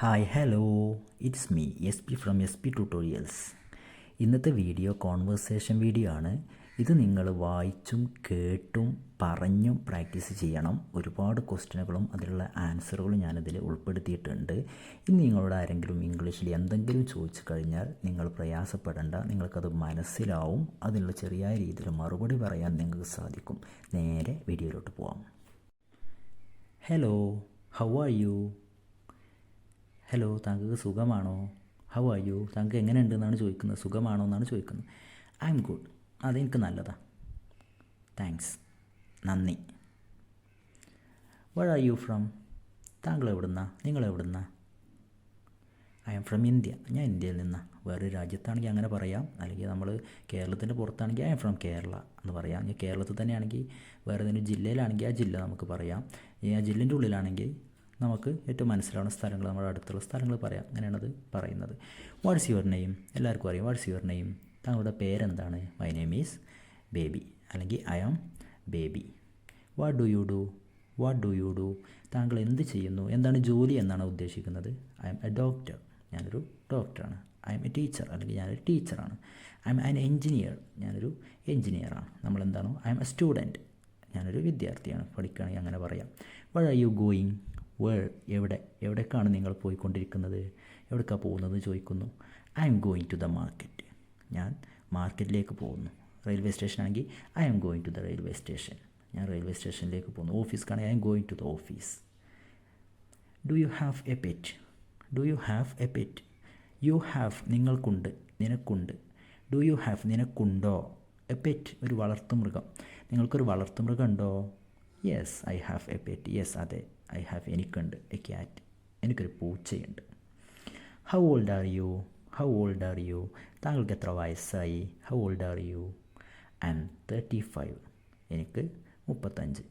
Hi hello it's me S P from S P tutorials ഇന്നത്തെ video conversation video ആണ്. ഇത് നിങ്ങൾ വായിച്ചും കേട്ടും പറഞ്ഞും പ്രാക്ടീസ് ചെയ്യണം. ഒരുപാട് ക്വസ്റ്റ്യനുകളും അതിലുള്ള ആൻസറുകളും ഞാനിതിൽ ഉൾപ്പെടുത്തിയിട്ടുണ്ട്. ഇനി നിങ്ങളോട് ആരെങ്കിലും ഇംഗ്ലീഷിൽ എന്തെങ്കിലും ചോദിച്ചു കഴിഞ്ഞാൽ നിങ്ങൾ പ്രയാസപ്പെടേണ്ട. നിങ്ങൾക്കത് മനസ്സിലാവും. അതിനുള്ള ചെറിയ രീതിയിൽ മറുപടി പറയാൻ നിങ്ങൾക്ക് സാധിക്കും. നേരെ വീഡിയോയിലോട്ട് പോവാം. Hello how are you hello താങ്കൾക്ക് സുഖമാണോ? ഹൗ ആർ യു താങ്കൾക്ക് എങ്ങനെയുണ്ട് എന്നാണ് ചോദിക്കുന്നത്. സുഖമാണോ എന്നാണ് ചോദിക്കുന്നത്. ഐ എം ഗുഡ് അതെനിക്ക് നല്ലതാ. താങ്ക്സ് നന്ദി. വഴ ആർ യു ഫ്രം താങ്കൾ എവിടുന്ന നിങ്ങൾ എവിടുന്ന ഐ എം ഫ്രം ഇന്ത്യ ഞാൻ ഇന്ത്യയിൽ നിന്നാണ് വേറൊരു രാജ്യത്താണെങ്കിൽ അങ്ങനെ പറയാം. അല്ലെങ്കിൽ നമ്മൾ കേരളത്തിന്റെ പുറത്താണെങ്കിൽ ഐ എം ഫ്രം കേരള എന്ന് പറയാം. ഇനി കേരളത്തിൽ തന്നെയാണെങ്കിൽ വേറെ ഏതെങ്കിലും ജില്ലയിലാണെങ്കിൽ ആ ജില്ല നമുക്ക് പറയാം. ഈ ആ ജില്ലേന്റെ ഉള്ളിലാണെങ്കിൽ നമുക്ക് ഏറ്റവും മനസ്സിലാവുന്ന സ്ഥലങ്ങൾ നമ്മുടെ അടുത്തുള്ള സ്ഥലങ്ങൾ പറയാം. അങ്ങനെയാണത് പറയുന്നത്. വാട്ട്സ് യുവർ നെയിം എല്ലാവർക്കും അറിയാം വാട്ട്സ് യുവർ നെയിം താങ്കളുടെ പേരെന്താണ്? മൈ നെയിം ഈസ് ബേബി അല്ലെങ്കിൽ I am Baby what do you do what do you do താങ്കൾ എന്ത് ചെയ്യുന്നു? എന്താണ് ജോലി എന്നാണ് ഉദ്ദേശിക്കുന്നത്? ഐ എം എ ഡോക്ടർ ഞാനൊരു ഡോക്ടറാണ് ഐ എം എ ടീച്ചർ അല്ലെങ്കിൽ ഞാനൊരു ടീച്ചറാണ് ഐ എം ആൻ എൻജിനീയർ ഞാനൊരു എൻജിനീയറാണ് നമ്മളെന്താണോ? ഐ എം എ സ്റ്റുഡന്റ് ഞാനൊരു വിദ്യാർത്ഥിയാണ്. പഠിക്കുകയാണെങ്കിൽ അങ്ങനെ പറയാം. വഴ ആർ യു ഗോയിങ് വേൾ എവിടെ? എവിടേക്കാണ് നിങ്ങൾ പോയിക്കൊണ്ടിരിക്കുന്നത്? എവിടേക്കാണ് പോകുന്നത് ചോദിക്കുന്നു. I am going to the market ഞാൻ മാർക്കറ്റിലേക്ക് പോകുന്നു. റെയിൽവേ സ്റ്റേഷൻ ആണെങ്കിൽ I am going to the railway station ഞാൻ റെയിൽവേ സ്റ്റേഷനിലേക്ക് പോകുന്നു. ഓഫീസ്ക്കാണെങ്കിൽ I am going to the office do you have a pet do you have a pet you have നിങ്ങൾക്കുണ്ട്. നിനക്കുണ്ട്. Do you have നിനക്കുണ്ടോ? A pet ഒരു വളർത്തുമൃഗം നിങ്ങൾക്കൊരു വളർത്തുമൃഗം ഉണ്ടോ yes I have a pet yes അതെ. ഐ ഹാവ് എനിക്കുണ്ട് എ ക്യാറ്റ് എനിക്കൊരു പൂച്ചയുണ്ട് how old are you how old are you താങ്കൾക്ക് എത്ര വയസ്സായി? How old are you I am thirty five എനിക്ക് മുപ്പത്തഞ്ച്.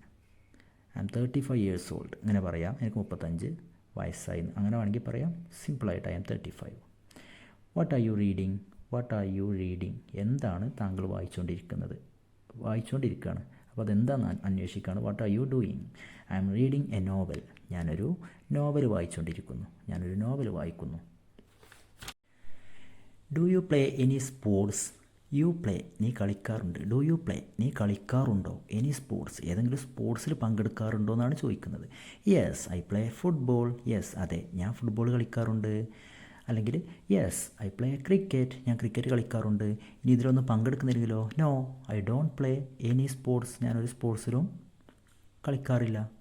I am thirty five years old ഇങ്ങനെ പറയാം. എനിക്ക് മുപ്പത്തഞ്ച് വയസ്സായി. അങ്ങനെ വേണമെങ്കിൽ പറയാം. സിമ്പിളായിട്ട് I am thirty five what are you reading what are you reading എന്താണ് താങ്കൾ വായിച്ചുകൊണ്ടിരിക്കുന്നത്? വായിച്ചുകൊണ്ടിരിക്കുകയാണ്. അപ്പോൾ അതെന്താണെന്ന് അന്വേഷിക്കുകയാണ് what are you doing I am reading a novel ഞാനൊരു നോവൽ വായിച്ചുകൊണ്ടിരിക്കുന്നു ഞാനൊരു നോവൽ വായിക്കുന്നു. Do you play any sports you play നീ കളിക്കാറുണ്ട്. ഡു യു പ്ലേ നീ കളിക്കാറുണ്ടോ? എനി സ്പോർട്സ് ഏതെങ്കിലും സ്പോർട്സിൽ പങ്കെടുക്കാറുണ്ടോ എന്നാണ് ചോദിക്കുന്നത്. Yes I play football yes അതെ. ഞാൻ ഫുട്ബോൾ കളിക്കാറുണ്ട്. അല്ലെങ്കിൽ യെസ് ഐ പ്ലേ ക്രിക്കറ്റ് ഞാൻ ക്രിക്കറ്റ് കളിക്കാറുണ്ട്. ഇനി ഇതിലൊന്നും പങ്കെടുക്കുന്നില്ലെങ്കിലോ? No I don't play any sports ഞാനൊരു സ്പോർട്സിലും കളിക്കാറില്ല.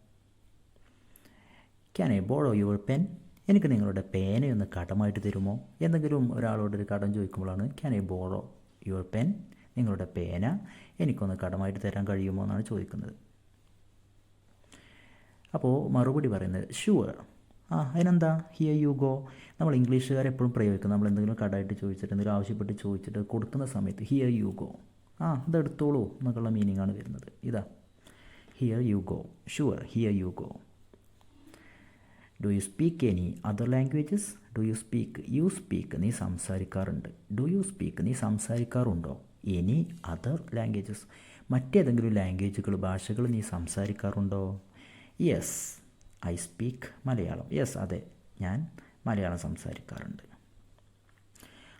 Can I borrow your pen എനിക്ക് നിങ്ങളുടെ പേനയൊന്ന് കടമായിട്ട് തരുമോ? എന്തെങ്കിലും ഒരാളോട് ഒരു കടം ചോദിക്കുമ്പോഴാണ് can I borrow your pen നിങ്ങളുടെ പേന എനിക്കൊന്ന് കടമായിട്ട് തരാൻ കഴിയുമോ എന്നാണ് ചോദിക്കുന്നത്. അപ്പോൾ മറുപടി പറയുന്നത് ഷുവർ ആ അതിനെന്താ? ഹിയർ യു ഗോ നമ്മൾ ഇംഗ്ലീഷുകാർ എപ്പോഴും പ്രയോഗിക്കും. നമ്മൾ എന്തെങ്കിലും കടമായിട്ട് ചോദിച്ചിട്ട് എന്തെങ്കിലും ആവശ്യപ്പെട്ട് ചോദിച്ചിട്ട് കൊടുക്കുന്ന സമയത്ത് ഹിയർ യു ഗോ ആ ഇതെടുത്തോളൂ എന്നൊക്കെയുള്ള മീനിങ്ങാണ് വരുന്നത്. ഇതാ. Here you go sure here you go do you speak any other languages do you speak you speak നീ സംസാരിക്കാറുണ്ട്. ഡു യു സ്പീക്ക് നീ സംസാരിക്കാറുണ്ടോ? എനി അതർ ലാംഗ്വേജസ് മറ്റേതെങ്കിലും ലാംഗ്വേജുകൾ ഭാഷകൾ നീ സംസാരിക്കാറുണ്ടോ? Yes I speak Malayalam. Yes അതെ. ഞാൻ മലയാളം സംസാരിക്കാറുണ്ട്.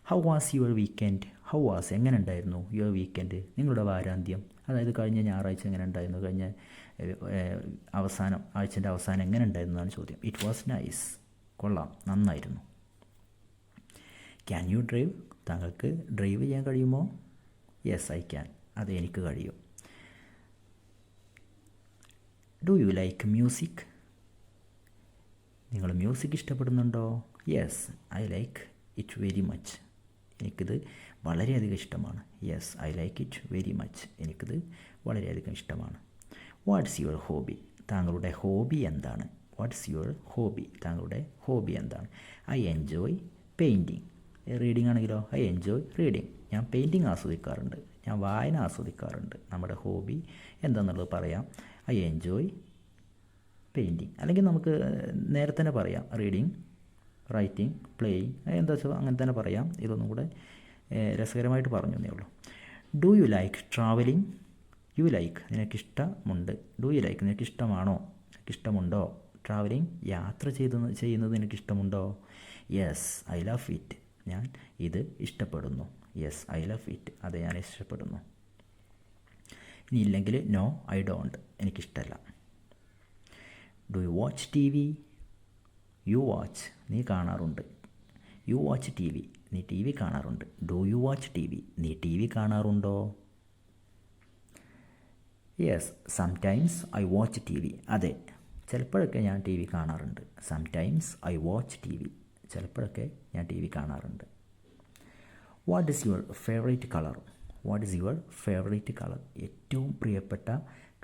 How was your weekend how was എങ്ങനെ ഉണ്ടായിരുന്നു യുവർ വീക്കെൻഡ് നിങ്ങളുടെ വാരാന്ത്യം? അതായത് കഴിഞ്ഞ ഞായറാഴ്ച എങ്ങനെ ഉണ്ടായിരുന്നു? കഴിഞ്ഞ അവസാനം ആഴ്ചന്റെ അവസാനം എങ്ങനെ ഉണ്ടായിരുന്നു എന്നാണ് ചോദ്യം. ഇറ്റ് വാസ് നൈസ് കൊള്ളാം. നന്നായിരുന്നു. ക്യാൻ യു ഡ്രൈവ് താങ്കൾക്ക് ഡ്രൈവ് ചെയ്യാൻ കഴിയുമോ? യെസ് ഐ ക്യാൻ അത് എനിക്ക് കഴിയും. ഡു യു ലൈക്ക് മ്യൂസിക് നിങ്ങൾ music ഇഷ്ടപ്പെടുന്നുണ്ടോ? Yes I like it very much എനിക്കിത് വളരെയധികം ഇഷ്ടമാണ്. Yes I like it very much എനിക്കിത് വളരെയധികം ഇഷ്ടമാണ്. വാട്ട്സ് യുവർ ഹോബി താങ്കളുടെ ഹോബി എന്താണ്? വാട്ട്സ് യുവർ ഹോബി താങ്കളുടെ ഹോബി എന്താണ്? ഐ എൻജോയ് പെയിന്റിങ് റീഡിംഗ് ആണെങ്കിലോ? ഐ എൻജോയ് റീഡിങ് ഞാൻ പെയിന്റിങ് ആസ്വദിക്കാറുണ്ട്. ഞാൻ വായന ആസ്വദിക്കാറുണ്ട്. നമ്മുടെ ഹോബി എന്താണെന്നുള്ളത് പറയാം. ഐ എൻജോയ് പെയിന്റിങ് അല്ലെങ്കിൽ നമുക്ക് നേരെ തന്നെ പറയാം. റീഡിങ് റൈറ്റിംഗ് പ്ലേയിങ് എന്താ വെച്ചാൽ അങ്ങനെ തന്നെ പറയാം. ഇതൊന്നും കൂടെ രസകരമായിട്ട് പറഞ്ഞു തന്നേ ഉള്ളൂ. Do you like travelling you like നിനക്കിഷ്ടമുണ്ട് do you like നിനക്കിഷ്ടമാണോ നിനക്കിഷ്ടമുണ്ടോ ട്രാവലിംഗ് യാത്ര ചെയ്ത് ചെയ്യുന്നത് നിനക്കിഷ്ടമുണ്ടോ യെസ് ഐ ലവ് ഇറ്റ് ഞാൻ ഇത് ഇഷ്ടപ്പെടുന്നു. യെസ് ഐ ലവ് ഇറ്റ് അത് ഞാൻ ഇഷ്ടപ്പെടുന്നു. ഇനി ഇല്ലെങ്കിൽ നോ ഐ ഡോണ്ട് എനിക്കിഷ്ടമല്ല do you watch T V you watch നീ കാണാറുണ്ട്. യു വാച്ച് ടി വി നീ ടി വി കാണാറുണ്ട്. Do you watch T V നീ ടി വി കാണാറുണ്ടോ? Yes sometimes I watch T V അതെ ചിലപ്പോഴൊക്കെ ഞാൻ ടി വി കാണാറുണ്ട്. Sometimes I watch T V ചിലപ്പോഴൊക്കെ ഞാൻ ടി വി കാണാറുണ്ട്. What is your favourite colour what is your favourite colour ഏറ്റവും പ്രിയപ്പെട്ട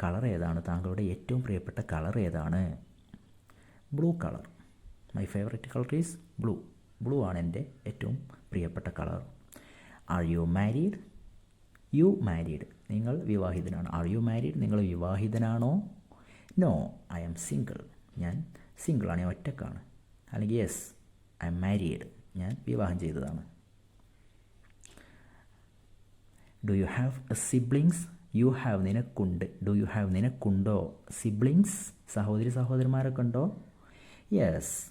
കളർ ഏതാണ്? താങ്കളുടെ ഏറ്റവും പ്രിയപ്പെട്ട കളർ ഏതാണ്? Blue colour. My favourite colour is blue blue ആണ് എന്റെ ഏറ്റവും പ്രിയപ്പെട്ട colour. Are you married you married നിങ്ങൾ വിവാഹിതനാണ്. ആർ യു മാരീഡ് നിങ്ങൾ വിവാഹിതനാണോ? നോ ഐ ആം സിംഗിൾ ഞാൻ സിംഗിളാണ് ഞാൻ ഒറ്റക്കാണ്. അല്ലെങ്കിൽ യെസ് ഐ എം മാരീഡ് ഞാൻ വിവാഹം ചെയ്തതാണ്. Do you have a siblings you have നിനക്കുണ്ട്. Do you have നിനക്കുണ്ടോ? സിബ്ലിങ്സ് സഹോദരി സഹോദരന്മാരൊക്കെ ഉണ്ടോ? യെസ്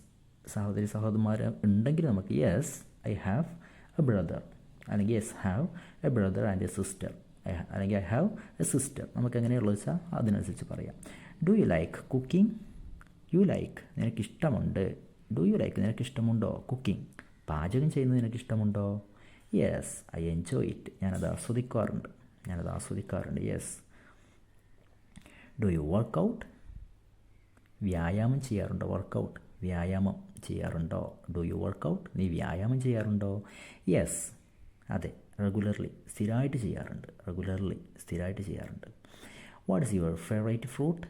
സഹോദരി സഹോദരന്മാർ ഉണ്ടെങ്കിൽ നമുക്ക് yes I have a brother അല്ലെങ്കിൽ yes have a brother and a sister അല്ലെങ്കിൽ ഐ ഹാവ് എ സിസ്റ്റർ നമുക്ക് എങ്ങനെയുള്ള വെച്ചാൽ അതിനനുസരിച്ച് പറയാം. Do you like cooking you like നിനക്കിഷ്ടമുണ്ട്. Do you like നിനക്കിഷ്ടമുണ്ടോ? കുക്കിംഗ് പാചകം ചെയ്യുന്നത് നിനക്കിഷ്ടമുണ്ടോ? യെസ് ഐ എൻജോയ് ഇറ്റ് ഞാനത് ആസ്വദിക്കാറുണ്ട്. ഞാനത് ആസ്വദിക്കാറുണ്ട്. Yes do you work out വ്യായാമം ചെയ്യാറുണ്ടോ? വർക്കൗട്ട് വ്യായാമം ചെയ്യാറുണ്ടോ? ഡു യു വർക്കൗട്ട് നീ വ്യായാമം ചെയ്യാറുണ്ടോ? യെസ് അതെ. റെഗുലർലി സ്ഥിരമായിട്ട് ചെയ്യാറുണ്ട്. റെഗുലർലി സ്ഥിരമായിട്ട് ചെയ്യാറുണ്ട്. What is your favourite fruit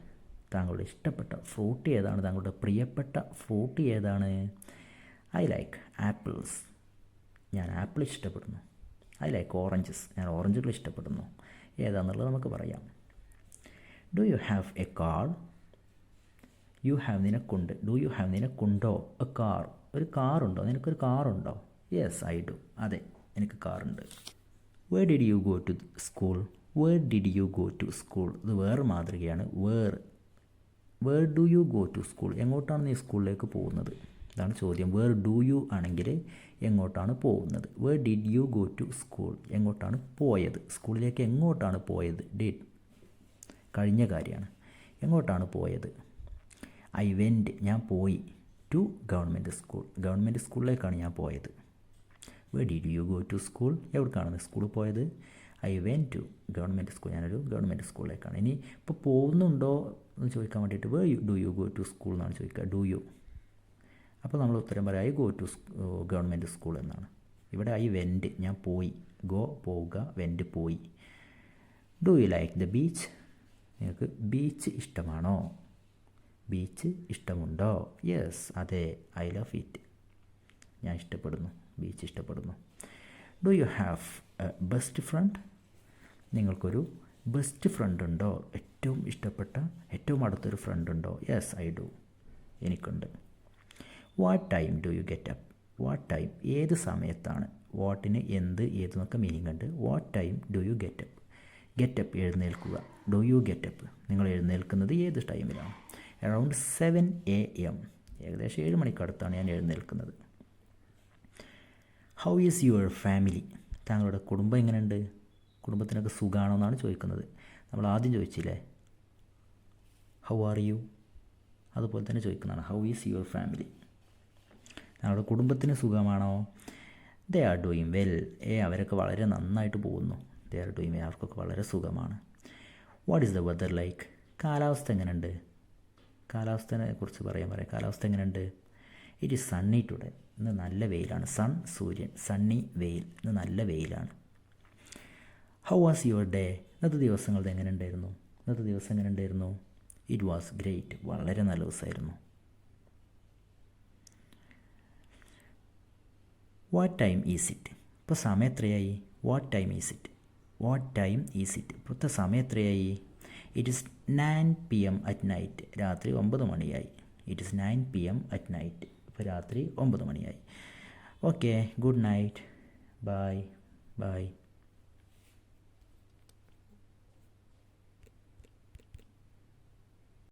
താങ്കളുടെ ഇഷ്ടപ്പെട്ട ഫ്രൂട്ട് ഏതാണ്? താങ്കളുടെ പ്രിയപ്പെട്ട ഫ്രൂട്ട് ഏതാണ്? ഐ ലൈക്ക് ആപ്പിൾസ് ഞാൻ ആപ്പിൾ ഇഷ്ടപ്പെടുന്നു. I like oranges. ഞാൻ ഓറഞ്ചുകൾ ഇഷ്ടപ്പെടുന്നു. ഏതാണെന്നുള്ളത് നമുക്ക് പറയാം. Do you have a car you have നിനക്കുണ്ട്. Do you have നിനക്കുണ്ടോ? എ കാർ ഒരു കാർ ഉണ്ടോ നിനക്കൊരു കാർ ഉണ്ടോ യെസ് ഐ ഡു അതെ എനിക്ക് കാറുണ്ട്. Where did you go to school where did you go to school ഇത് വേറെ മാതൃകയാണ്. Where where do you go to school എങ്ങോട്ടാണ് നീ സ്കൂളിലേക്ക് പോകുന്നത്? ഇതാണ് ചോദ്യം. വേർ ഡു യു ആണെങ്കിൽ എങ്ങോട്ടാണ് പോകുന്നത്? Where did you go to school? എങ്ങോട്ടാണ് പോയത്? സ്കൂളിലേക്ക് എങ്ങോട്ടാണ് പോയത്? ഡിഡ്. കഴിഞ്ഞ കാര്യമാണ്. എങ്ങോട്ടാണ് പോയത്? I went. ഞാൻ പോയി. To government school. ഗവൺമെന്റ് സ്കൂളിലേക്കാണ് ഞാൻ പോയത്. Where did you go to school? എവിടേക്കാണ് സ്കൂളിൽ പോയത്? I went to government school. ഞാനൊരു ഗവൺമെന്റ് സ്കൂളിലേക്കാണ്. ഇനി ഇപ്പോൾ പോകുന്നുണ്ടോ എന്ന് ചോദിക്കാൻ വേണ്ടിയിട്ട് where do you go to school എന്നാണ് ചോദിക്കുക. Do you. അപ്പോൾ നമ്മൾ ഉത്തരം പറയാം I go to government school എന്നാണ്. ഇവിടെ ഐ വെന്റ് ഞാൻ പോയി. ഗോ പോവുക വെന്റ് പോയി. Do you like the beach നിങ്ങൾക്ക് ബീച്ച് ഇഷ്ടമാണോ? ബീച്ച് ഇഷ്ടമുണ്ടോ? യെസ് അതെ. ഐ ലവ് ഇറ്റ് ഞാൻ ഇഷ്ടപ്പെടുന്നു. ബീച്ച് ഇഷ്ടപ്പെടുന്നു. Do you have best friend നിങ്ങൾക്കൊരു ബെസ്റ്റ് ഫ്രണ്ട് ഉണ്ടോ? ഏറ്റവും ഇഷ്ടപ്പെട്ട ഏറ്റവും അടുത്തൊരു ഫ്രണ്ട് ഉണ്ടോ? യെസ് ഐ ഡു എനിക്കുണ്ട്. What time do you get up what time ഏത് സമയത്താണ്? വാട്ടിന് എന്ത് ഏതെന്നൊക്കെ മീനിങ് ഉണ്ട്. What time do you get up get up എഴുന്നേൽക്കുക. ഡു യു ഗെറ്റ് അപ്പ് നിങ്ങൾ എഴുന്നേൽക്കുന്നത് ഏത് ടൈമിലാണ് അറൗണ്ട് സെവൻ എ എം ഏകദേശം ഏഴ് മണിക്കടുത്താണ് ഞാൻ എഴുന്നേൽക്കുന്നത്. ഹൗ ഈസ് യുവർ ഫാമിലി താങ്കളുടെ കുടുംബം എങ്ങനെയുണ്ട്? കുടുംബത്തിനൊക്കെ സുഖമാണോ എന്നാണ് ചോദിക്കുന്നത്. നമ്മൾ ആദ്യം ചോദിച്ചില്ലേ? ഹൗ ആർ യു അതുപോലെ തന്നെ ചോദിക്കുന്നതാണ്. ഹൗ ഈസ് യുവർ ഫാമിലി ഞങ്ങളുടെ കുടുംബത്തിന് സുഖമാണോ? ദേ ആർ ഡൂയിങ് വെൽ ഏ അവരൊക്കെ വളരെ നന്നായിട്ട് പോകുന്നു. ദേ ആർ ഡൂയിങ് വെൽ അവർക്കൊക്കെ വളരെ സുഖമാണ്. What is the weather like കാലാവസ്ഥ എങ്ങനെയുണ്ട്? കാലാവസ്ഥനെ കുറിച്ച് പറയാൻ പറയാം. കാലാവസ്ഥ എങ്ങനെയുണ്ട്? ഇറ്റ് ഈസ് സണ്ണി ടുഡേ ഇന്ന് നല്ല വെയിലാണ്. സൺ സൂര്യൻ. സണ്ണി വെയിൽ. ഇന്ന് നല്ല വെയിലാണ്. ഹൗ വാസ് യുവർ ഡേ ഇന്നത്തെ ദിവസങ്ങൾ എങ്ങനെ ഉണ്ടായിരുന്നു ഇന്നത്തെ ദിവസം എങ്ങനെ ഉണ്ടായിരുന്നു ഇറ്റ് വാസ് ഗ്രേറ്റ് വളരെ നല്ല ദിവസമായിരുന്നു. വാട്ട് ടൈം ഈസ് ഇറ്റ് ഇപ്പോൾ സമയം എത്രയായി what time is it what time is it ഇപ്പോഴത്തെ സമയം എത്രയായി it is nine P M at night രാത്രി ഒമ്പത് മണിയായി. It is nine P M at night ഇപ്പോൾ രാത്രി ഒമ്പത് മണിയായി. Okay good night bye bye